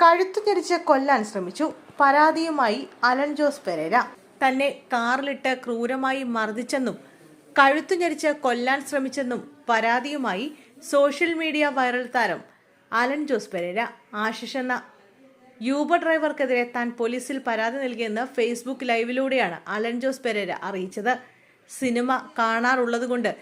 കഴുത്തു ഞെരിച്ച് കൊല്ലാൻ ശ്രമിച്ചു. പരാതിയുമായി അലൻ ജോസ് പെരേര. തന്നെ കാറിലിട്ട് ക്രൂരമായി മർദ്ദിച്ചെന്നും കഴുത്തു ഞെരിച്ച് കൊല്ലാൻ ശ്രമിച്ചെന്നും പരാതിയുമായി സോഷ്യൽ മീഡിയ വൈറൽ താരം അലൻ ജോസ് പെരേര. ആശിഷ് എന്ന യൂബർ ഡ്രൈവർക്കെതിരെ താൻ പോലീസിൽ പരാതി നൽകിയെന്ന് ഫേസ്ബുക്ക് ലൈവിലൂടെയാണ് അലൻ ജോസ് പെരേര അറിയിച്ചത്. സിനിമ കാണാറുള്ളതുകൊണ്ട്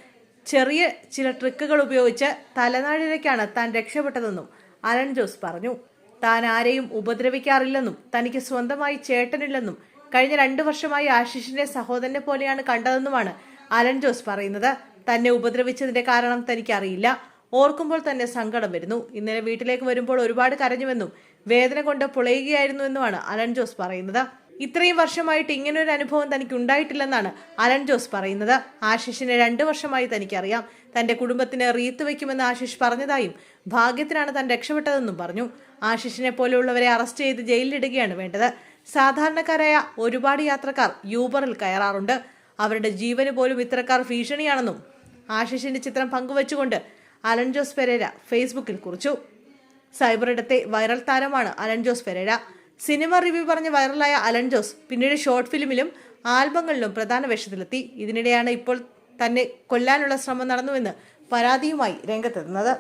ചെറിയ ചില ട്രിക്കുകൾ ഉപയോഗിച്ച് തലനാടിലേക്കാണ് താൻ രക്ഷപ്പെട്ടതെന്നും അലൻ ജോസ് പറഞ്ഞു. താൻ ആരെയും ഉപദ്രവിക്കാറില്ലെന്നും തനിക്ക് സ്വന്തമായി ചേട്ടനില്ലെന്നും കഴിഞ്ഞ രണ്ടു വർഷമായി ആശിഷിന്റെ സഹോദരനെ പോലെയാണ് കണ്ടതെന്നുമാണ് അലൻ ജോസ് പറയുന്നത്. തന്നെ ഉപദ്രവിച്ചതിന്റെ കാരണം തനിക്കറിയില്ല. ഓർക്കുമ്പോൾ തന്നെ സങ്കടം വരുന്നു. ഇന്നലെ വീട്ടിലേക്ക് വരുമ്പോൾ ഒരുപാട് കരഞ്ഞുവെന്നും വേദന കൊണ്ട് പുളയുകയായിരുന്നുവെന്നുമാണ് അലൻ ജോസ് പറയുന്നത്. ഇത്രയും വർഷമായിട്ട് ഇങ്ങനൊരു അനുഭവം തനിക്ക് ഉണ്ടായിട്ടില്ലെന്നാണ് അലൻ ജോസ് പറയുന്നത്. ആശിഷിനെ രണ്ടു വർഷമായി തനിക്കറിയാം. തന്റെ കുടുംബത്തിന് റീത്ത് വയ്ക്കുമെന്ന് ആശിഷ് പറഞ്ഞതായും ഭാഗ്യത്തിനാണ് താൻ രക്ഷപ്പെട്ടതെന്നും പറഞ്ഞു. ആശിഷിനെ പോലെയുള്ളവരെ അറസ്റ്റ് ചെയ്ത് ജയിലിലിടുകയാണ് വേണ്ടത്. സാധാരണക്കാരായ ഒരുപാട് യാത്രക്കാർ യൂബറിൽ കയറാറുണ്ട്. അവരുടെ ജീവന് പോലും ഇത്തരക്കാർ ഭീഷണിയാണെന്നും ആശിഷിന്റെ ചിത്രം പങ്കുവച്ചുകൊണ്ട് അലൻ ജോസ് പെരേര ഫേസ്ബുക്കിൽ കുറിച്ചു. സൈബറിടത്തെ വൈറൽ താരമാണ് Alan Jose Pereira. Cinema review പറഞ്ഞ് വൈറലായ അലൻ ജോസ് പിന്നീട് ഷോർട്ട് ഫിലിമിലും ആൽബങ്ങളിലും പ്രധാന വേഷത്തിലെത്തി. ഇതിനിടെയാണ് ഇപ്പോൾ തന്നെ കൊല്ലാനുള്ള ശ്രമം നടന്നുവെന്ന് പരാതിയുമായി രംഗത്തെത്തുന്നത്.